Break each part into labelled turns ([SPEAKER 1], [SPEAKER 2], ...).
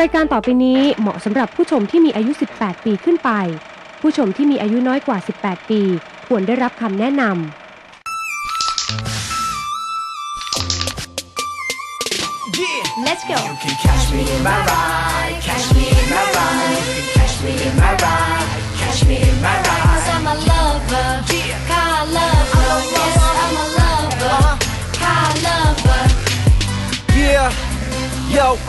[SPEAKER 1] รายการต่อไปนี้เหมาะสำหรับผู้ชมที่มีอายุ 18 ปีขึ้นไป ผู้ชมที่มีอายุน้อยกว่า 18 ปี ควรได้รับคำแนะนำ
[SPEAKER 2] Let's go.
[SPEAKER 3] You can catch me in my ride,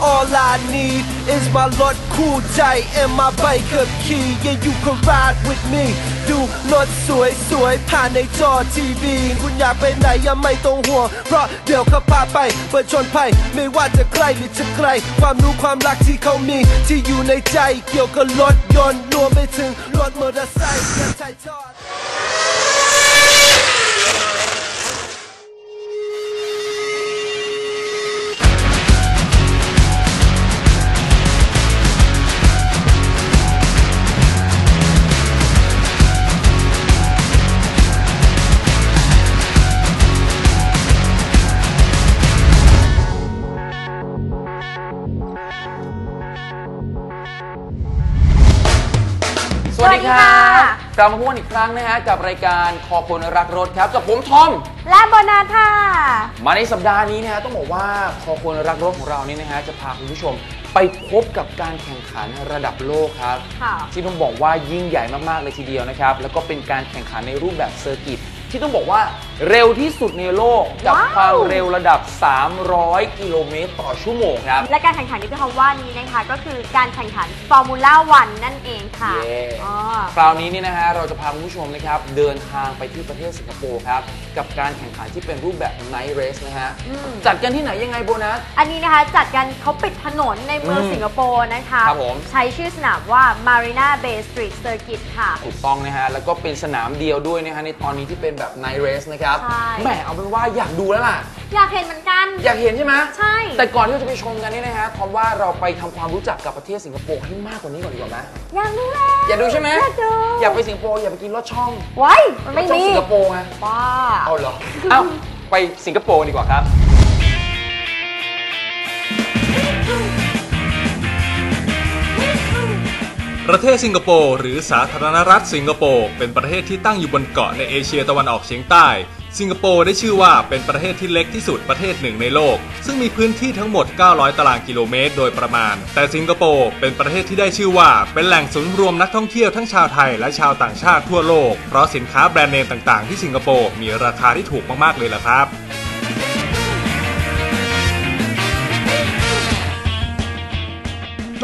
[SPEAKER 4] all I need is my Lord Cool J and my bike up key. Yeah, you can ride with me. ดูรถสวยสวยๆผ่านในจอทีวีคุณอยากไปไหนยังไม่ต้องห่วง เพราะเดี๋ยวเขาพาไปเปิดชนภัยไม่ว่าจะใกล้หรือจะไกล ความรู้ความรักที่เขามี ที่อยู่ในใจเกี่ยวกับรถยนต์รวมไปถึงรถมอเตอร์ไซค์และถ่ายทอด
[SPEAKER 5] กลับมาพบกันอีกครั้งนะฮะกับรายการคอคนรักรถครับกับผมทอม
[SPEAKER 2] และโบนัสค่ะ
[SPEAKER 5] มาในสัปดาห์นี้นะฮะต้องบอกว่าคอคนรักรถของเรานี่นะฮะจะพาคุณผู้ชมไปพบกับการแข่งขันระดับโลกครับ
[SPEAKER 2] ค่ะ
[SPEAKER 5] ที่ต้องบอกว่ายิ่งใหญ่มากๆเลยทีเดียวนะครับ แล้วก็เป็นการแข่งขันในรูปแบบเซอร์กิตที่ต้องบอกว่า เร็วที่สุดในโลกกับ
[SPEAKER 2] ว้าว
[SPEAKER 5] ความเร็วระดับ 300 กิโลเมตรต่อชั่วโมงครับ
[SPEAKER 2] และการแข่งขันที่เขาว่านี้นะคะ ก็คือการแข่งขันฟอร์มูล่าวันนั่นเองค่ะ
[SPEAKER 5] เย้
[SPEAKER 2] อ๋อ
[SPEAKER 5] คราวนี้นี่นะฮะเราจะพาคุณผู้ชมนะครับเดินทางไปที่ประเทศสิงคโปร์ครับ กับการแข่งขันที่เป็นรูปแบบ Night Race นะฮะ
[SPEAKER 2] อืม
[SPEAKER 5] จัดกันที่ไหนยังไงโบนัส
[SPEAKER 2] อันนี้นะคะจัดกันเขาปิดถนนในเมือง
[SPEAKER 5] อืม
[SPEAKER 2] สิงคโปร์นะคะ
[SPEAKER 5] ครับผม
[SPEAKER 2] ใช้ชื่อสนามว่า Marina Bay Street Circuit ค่ะ
[SPEAKER 5] ถูกต้องนะฮะ แล้วก็เป็นสนามเดียวด้วยนะฮะ ในตอนนี้ที่เป็นแบบ Night Race นะครับ
[SPEAKER 2] ใช่
[SPEAKER 5] แหมเอาเป็นว่าอยากดูแล้วล่ะ
[SPEAKER 2] อยากเห็นเหมือนกัน
[SPEAKER 5] อยากเห็นใช่ไหม
[SPEAKER 2] ใช่
[SPEAKER 5] แต่ก่อนที่เราจะไปชมกันนี่นะฮะทอมว่าเราไปทำความรู้จักกับประเทศสิงคโปร์ให้มากกว่านี้ก่อนดีกว่าไหม
[SPEAKER 2] อยากดูแล้ว
[SPEAKER 5] อยากดูใช่ไหม
[SPEAKER 2] อยากดู
[SPEAKER 5] อยากไปสิงคโปร์อยากไปกินรสช่อง
[SPEAKER 2] ไว้มันไม่
[SPEAKER 5] รสช่อง
[SPEAKER 2] มี
[SPEAKER 5] สิงคโปร์ไง
[SPEAKER 2] ว้า
[SPEAKER 5] เอาเหรอเอ้าไปสิงคโปร์กันดีกว่าครับ
[SPEAKER 6] ประเทศสิงคโปร์หรือสาธารณรัฐสิงคโปร์เป็นประเทศที่ตั้งอยู่บนเกาะในเอเชียตะวันออกเฉียงใต้ สิงคโปร์ได้ชื่อว่าเป็นประเทศที่เล็กที่สุดประเทศหนึ่งในโลก ซึ่งมีพื้นที่ทั้งหมด 900 ตารางกิโลเมตร โดยประมาณ แต่สิงคโปร์เป็นประเทศที่ได้ชื่อว่า เป็นแหล่งศูนย์รวมนักท่องเที่ยวทั้งชาวไทยและชาวต่างชาติทั่วโลก เพราะสินค้าแบรนด์เนมต่างๆที่สิงคโปร์มีราคาที่ถูกมากๆเลยล่ะครับ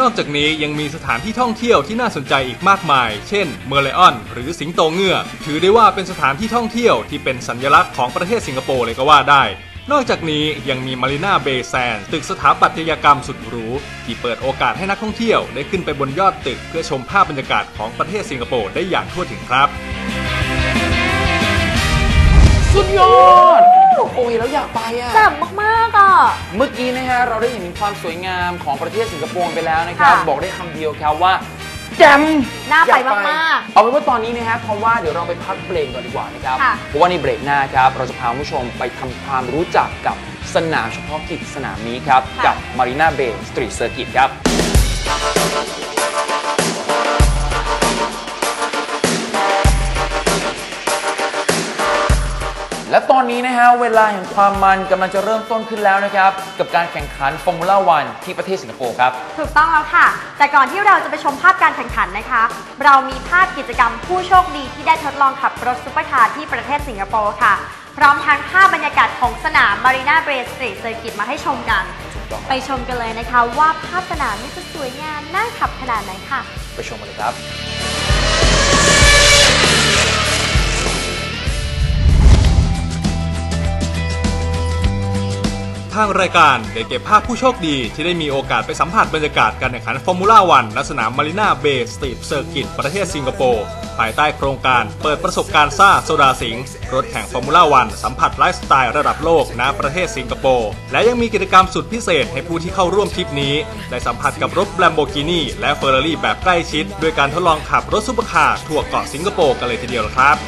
[SPEAKER 6] นอกจากนี้ยังมีสถานที่ท่องเที่ยวที่น่าสนใจอีกมากมาย เช่น เมอร์เลออน หรือสิงโตเงือกถือได้ว่าเป็นสถานที่ท่องเที่ยวที่เป็นสัญลักษณ์ของประเทศสิงคโปร์เลยก็ว่าได้ นอกจากนี้ยังมีมารีนาเบย์แซนตึกสถาปัตยกรรมสุดหรู ที่เปิดโอกาสให้นักท่องเที่ยวได้ขึ้นไปบนยอดตึก เพื่อชมภาพบรรยากาศของประเทศสิงคโปร์ได้อย่างทั่วถึงครับ
[SPEAKER 5] สุดยอด โอ้ยแล้วอยากไปอะ
[SPEAKER 2] แจ่มมากๆอะ
[SPEAKER 5] เมื่อกี้นะฮะเราได้เห็นถึงความสวยงามของประเทศสิงคโปร์ไปแล้วนะครับ
[SPEAKER 2] ค่ะ
[SPEAKER 5] บอกได้คำเดียวครับว่าแจ่ม
[SPEAKER 2] น่าไป
[SPEAKER 5] อย
[SPEAKER 2] มากๆ
[SPEAKER 5] เอาเป็นว่าตอนนี้นะฮะเพราะว่าเดี๋ยวเราไปพักเบรกก่อนดีกว่านะครับ
[SPEAKER 2] ค่ะ
[SPEAKER 5] เพราะว่าในเบรกหน้าครับเราจะพาคุณผู้ชมไปทำความรู้จักกับสนามเฉพาะกิจสนามนี้ครับ
[SPEAKER 2] ค่ะ
[SPEAKER 5] กับ Marina Bay Street Circuit ครับและต อนนี้นะฮะเวลาแห่งความมันกำลังจะเริ่มต้นขึ้นแล้วนะครับ กับการแข่งขันฟอร์มูล่าวันที่ประเทศสิงคโปร์ครับ
[SPEAKER 2] ถูกต้องแล้วค่ะ แต่ก่อนที่เราจะไปชมภาพการแข่งขันนะคะ เรามีภาพกิจกรรมผู้โชคดีที่ได้ทดลองขับรถซุปเปอร์คาร์ที่ประเทศสิงคโปร์ค่ะ พร้อมทั้งภาพบรรยากาศของสนาม Marina Bay Street Circuit มาให้ชมกัน
[SPEAKER 5] ต้อง
[SPEAKER 2] ไปชมกันเลยนะคะ ว่าภาพสนามนี่จะสวยงามน่าขับขนาดไหนค่ะ
[SPEAKER 5] ไปชมกันเลยครับ
[SPEAKER 6] ทางรายการได้เก็บภาพผู้โชคดี ที่ได้มีโอกาสไปสัมผัสบรรยากาศการแข่งขันฟอร์มูล่าวันณสนามมารีนาเบย์สตรีทเซอร์กิตประเทศสิงคโปร์ภายใต้โครงการเปิดประสบการณ์ซ่าโซดาสิงห์รถแข่งฟอร์มูล่าวันสัมผัสไลฟ์สไตล์ระดับโลกณประเทศสิงคโปร์และยังมีกิจกรรมสุดพิเศษให้ผู้ที่เข้าร่วมทริปนี้ ได้สัมผัสกับรถ Lamborghini และเฟอร์รารี่แบบใกล้ชิดด้วยการทดลองขับรถซุปเปอร์คาร์ทั่วเกาะสิงคโปร์กันเลยทีเดียวครับ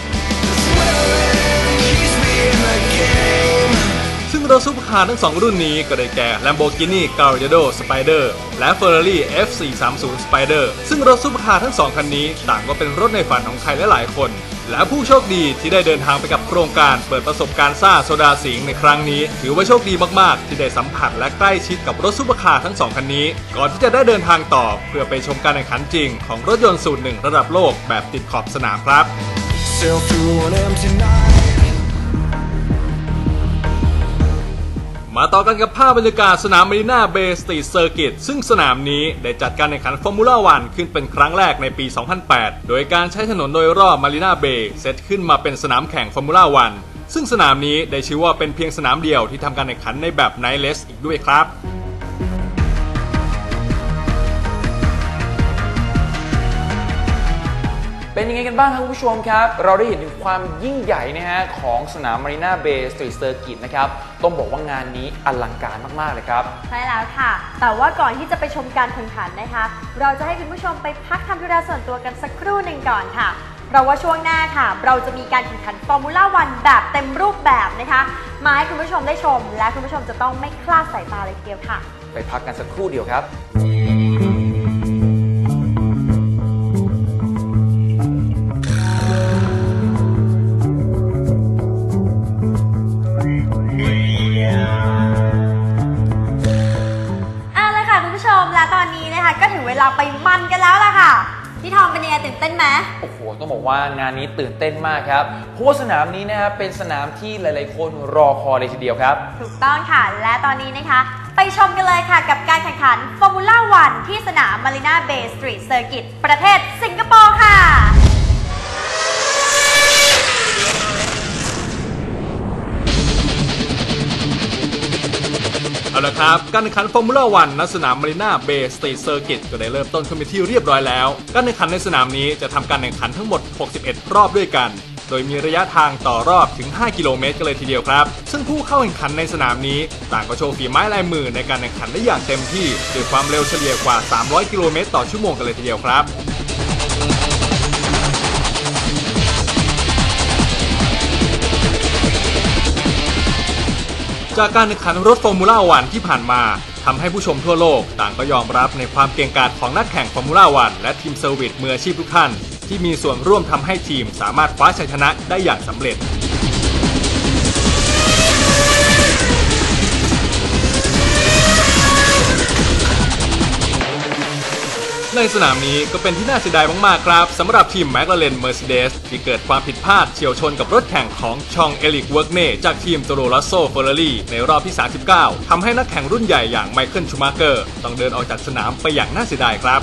[SPEAKER 6] รถซุปเปอร์คาร์ทั้ง 2 รุ่นนี้ก็ได้แก่ Lamborghini Gallardo Spider และ Ferrari F430 Spider ซึ่งรถซุปเปอร์คาร์ทั้ง 2 คันนี้ ต่างก็เป็นรถในฝันของใครหลายๆคน และผู้โชคดีที่ได้เดินทางไปกับโครงการเปิดประสบการณ์ซ่าโซดาสิงในครั้งนี้ ถือว่าโชคดีมากๆ ที่ได้สัมผัสและใกล้ชิดกับรถซุปเปอร์คาร์ทั้ง 2 คันนี้ ก่อนที่จะได้เดินทางต่อเพื่อไปชมการแข่งขันจริง ของรถยนต์สูตรหนึ่งระดับโลกแบบติดขอบสนามครับ
[SPEAKER 4] Sail through an empty night.
[SPEAKER 6] มาต่อกันกับภาพบรรยากาศสนามมารีนาเบย์สตรีทเซอร์กิตซึ่งสนามนี้ได้จัดการแข่งขันฟอร์มูล่าวันขึ้นเป็นครั้งแรกในปี 2008 โดยการใช้ถนนโดยรอบมารีนาเบย์เซตขึ้นมาเป็นสนามแข่งฟอร์มูล่าวันซึ่งสนามนี้ได้ชื่อว่าเป็นเพียงสนามเดียวที่ทำการแข่งขันในแบบไนเลสอีกด้วยครับ
[SPEAKER 5] เป็นยังไงกันบ้างครับคุณผู้ชมครับ เราได้เห็นถึงความยิ่งใหญ่นะฮะของสนามมารีนาเบย์สตรีทเซอร์กิตนะครับ ต้องบอกว่างานนี้อลังการมากๆเลยครับ
[SPEAKER 2] ใช่แล้วค่ะ แต่ว่าก่อนที่จะไปชมการแข่งขันนะคะ เราจะให้คุณผู้ชมไปพักทำธุระส่วนตัวกันสักครู่หนึ่งก่อนค่ะ เพราะว่าช่วงหน้าค่ะ เราจะมีการแข่งขันฟอร์มูล่าวันแบบเต็มรูปแบบนะคะมาให้คุณผู้ชมได้ชม และคุณผู้ชมจะต้องไม่คลาดสายตาเลยทีเดียวค่ะ
[SPEAKER 5] ไปพักกันสักครู่เดียวครับ
[SPEAKER 2] เอาละค่ะคุณผู้ชมและตอนนี้นะคะก็ถึงเวลาไปมันกันแล้วล่ะค่ะพี่ทอมเป็นยังไงตื่นเต้นไหม
[SPEAKER 5] โอ้โห ต้องบอกว่างานนี้ตื่นเต้นมากครับ เพราะว่าสนามนี้นะครับเป็นสนามที่หลาย ๆ คนรอคอยเลยทีเดียวครับ
[SPEAKER 2] ถูกต้องค่ะ และตอนนี้นะคะ ไปชมกันเลยค่ะกับการแข่งขันฟอร์มูล่าวันที่สนามมารีนาเบย์สตรีทเซอร์กิตประเทศสิงคโปร์ค่ะ
[SPEAKER 6] ละครับ การแข่งขันฟอร์มูล่าวันณสนามมารีนาเบย์สตรีทเซอร์กิตก็ได้เริ่มต้นขึ้นไปนที่เรียบร้อยแล้ว การแข่งขันในสนามนี้จะทำการแข่งขันทั้งหมด 61 รอบด้วยกัน โดยมีระยะทางต่อรอบถึง 5 กิโลเมตรกันเลยทีเดียวครับ ซึ่งผู้เข้าแข่งขันในสนามนี้ ต่างก็โชว์ฝีไม้ลายมือในการแข่งขันได้อย่างเต็มที่ด้วยความเร็วเฉลี่ยกว่า 300 กิโลเมตรต่อชั่วโมงกันเลยทีเดียวครับ จากการแข่งขันรถฟอร์มูล่าวันที่ผ่านมาทำให้ผู้ชมทั่วโลก ต่างก็ยอมรับในความเก่งกาจของนักแข่งฟอร์มูล่าวันและทีมเซอร์วิสมืออาชีพทุกท่าน ที่มีส่วนร่วมทำให้ทีมสามารถคว้าชัยชนะได้อย่างสำเร็จ ในสนามนี้ก็เป็นที่น่าเสียดายมากๆครับสำหรับทีมแมคลาเรนเมอร์เซเดสที่เกิดความผิดพลาดเฉียวชนกับรถแข่งของชองเอลิกเวิร์กเน่จากทีมโตโรลัสโซเฟอร์รารี่ในรอบที่ 39ทำให้นักแข่งรุ่นใหญ่อย่างไมเคิลชูมาเกอร์ต้องเดินออกจากสนามไปอย่างน่าเสียดายครับ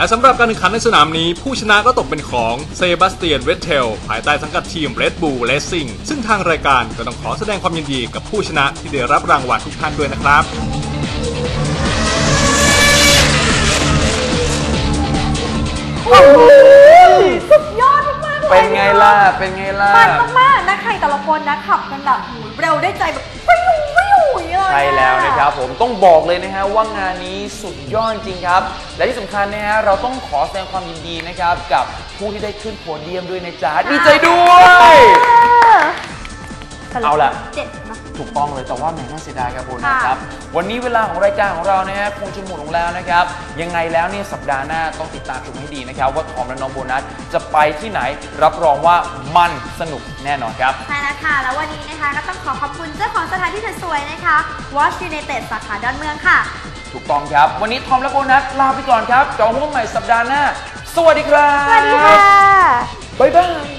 [SPEAKER 6] และสำหรับการแข่งขันในสนามนี้ ผู้ชนะก็ตกเป็นของเซบาสเตียนเวทเทลภายใต้สังกัดทีม Red Bull Racing ซึ่งทางรายการก็ต้องขอแสดงความยินดีกับผู้ชนะที่ได้รับรางวัลทุกท่านด้วยนะครับ
[SPEAKER 2] ยอดมากๆเลย
[SPEAKER 5] เป็นไงล่ะ เป็นไงล่ะ
[SPEAKER 2] มันมากๆนะใครแต่ละคนนะขับกันแบบหูเร็วได้ใจแบบ
[SPEAKER 5] ใช่แล้วนะครับผมต้องบอกเลยนะฮะว่างานนี้สุดยอดจริงครับ และที่สำคัญนะฮะเราต้องขอแสดงความยินดีนะครับ กับผู้ที่ได้ขึ้นโพเดียมด้วยนะจ๊ะดีใจด้วย เอาล่ะ
[SPEAKER 2] เจ็ดเนอะ
[SPEAKER 5] ถูกต้องเลยแต่ว่าแหมน่าเสียดายครับโบนะ
[SPEAKER 2] ค่ะ
[SPEAKER 5] ครับ วันนี้เวลาของรายการของเรานะฮะคงจะหมดลงแล้วนะครับ ยังไงแล้วเนี่ยสัปดาห์หน้าต้องติดตามชมให้ดีนะครับ ว่าทอมและน้องโบนัสจะไปที่ไหนรับรองว่ามันสนุกแน่นอนครับ
[SPEAKER 2] ใช่แล้วค่ะ แล้ววันนี้นะคะก็ต้องขอขอบคุณเจ้าของสถานที่สวยๆนะคะ Watch United สาขาดอนเมืองค่ะ
[SPEAKER 5] ถูกต้องครับ วันนี้ทอมและโบนัสลาไปก่อนครับจองพบกันใหม่สัปดาห์หน้า สวัสดีครับ
[SPEAKER 2] สวัสดีค่ะ
[SPEAKER 5] บ๊ายบาย